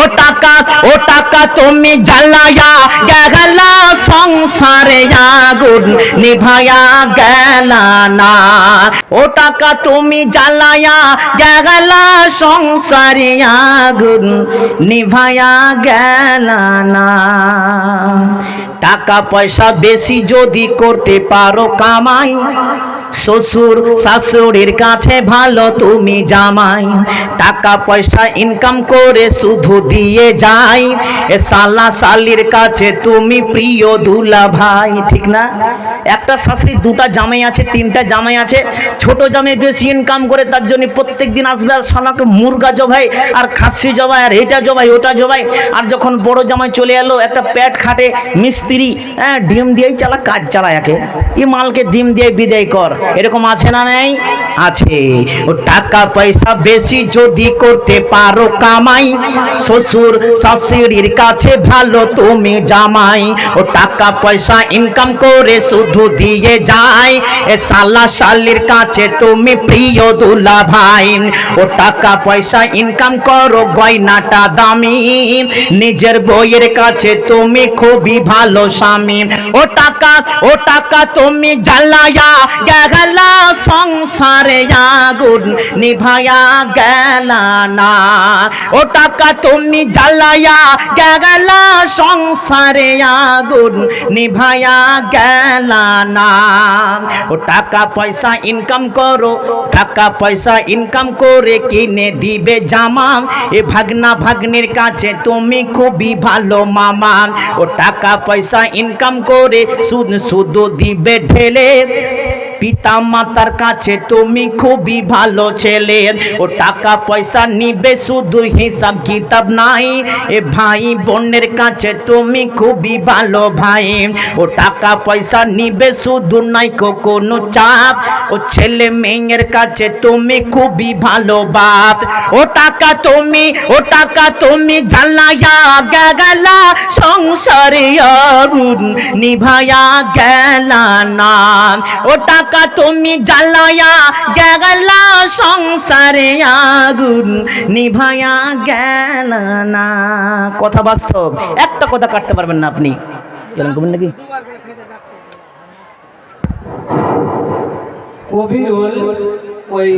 ও টাকা ও টাকা তুমি জ্বালায়া, গেলা সংসারে আগুন নিভায়া গেলা না। ও টাকা তুমি জ্বালায়া, গেলা সংসারে আগুন নিভায়া গেলা না। টাকা পয়সা বেশি যদি করতে পারো কামাই শ্বশুর শাশুড়ির কাছে ভালো, তুমি জামাই। টাকা পয়সা ইনকাম করে শুধু দিয়ে যাই। এ সালা সালির কাছে তুমি প্রিয় দুলা ভাই, ঠিক না? একটা শাশুড়ি, দুটা জামাই আছে, তিনটা জামাই আছে। ছোট জামাই বেশি ইনকাম করে, তার জন্য প্রত্যেক দিন আসবে আর সালাকে মুরগা জবাই, আর খাসি জবাই, আর এটা জবাই, ওটা জবাই। আর যখন বড় জামাই চলে এলো, একটা প্যাট খাটে, মিস্ত্রি হ্যাঁ ডিম দিয়েই চালা কাজ চালায় একে। ই মালকে ডিম দিয়ে বিদায় কর। এরকম আছে না নেই? আছে। ও টাকা পয়সা বেশি যদি করতে পারো কামাই, শ্বশুর শাশুড়ির কাছে ভালো তুমি জামাই। ও টাকা পয়সা ইনকাম করে শুধু দিয়ে যায়। এ সালা শালির কাছে তুমি প্রিয় দুলা ভাই। ও টাকা পয়সা ইনকাম করো গয়নাটা দামি। নিজের বইয়ের কাছে তুমি খুবই ভালো স্বামী। ও টাকা ও টাকা তুমি জ্বালায়া গেলা সংসারে আগুন নিভায়া গেলা না। ও টাকা তুমি জ্বালায়া গেলা, সংসারে আগুন নিভায়া গেলা না। ও টাকা পয়সা ইনকাম করো, টাকা পয়সা ইনকাম করে কিনে দিবে জামা। এ ভাগনা ভাগ্নের কাছে তুমি খুবই ভালো মামা। ও টাকা পয়সা ইনকাম করে শুধু শুধু দিবে ঢেলে। পিতা মাতার কাছে তুমি খুবই ভালো ছেলে। ও টাকা পয়সা নিবে, শুধু হিসাব কিতাব নাই। এ ভাই বোনের কাছে তুমি খুবই ভালো ভাই। ও টাকা পয়সা নিবে, শুধু নাই কোনো চাপ। ও ছেলে মেয়ের কাছে তুমি খুবই ভালো বাপ। ও টাকা তুমি, ও টাকা তুমি জ্বালায়া গেলা, সংসারে আগুন নিভায়া গেলা না। ও টাকা তুমি জ্বালায়া গেলা সংসারে আগুন নিভায়া গেল না। কথা বাস্তব, একটা কথা কাটতে পারবেন না আপনি। নাকি? ওই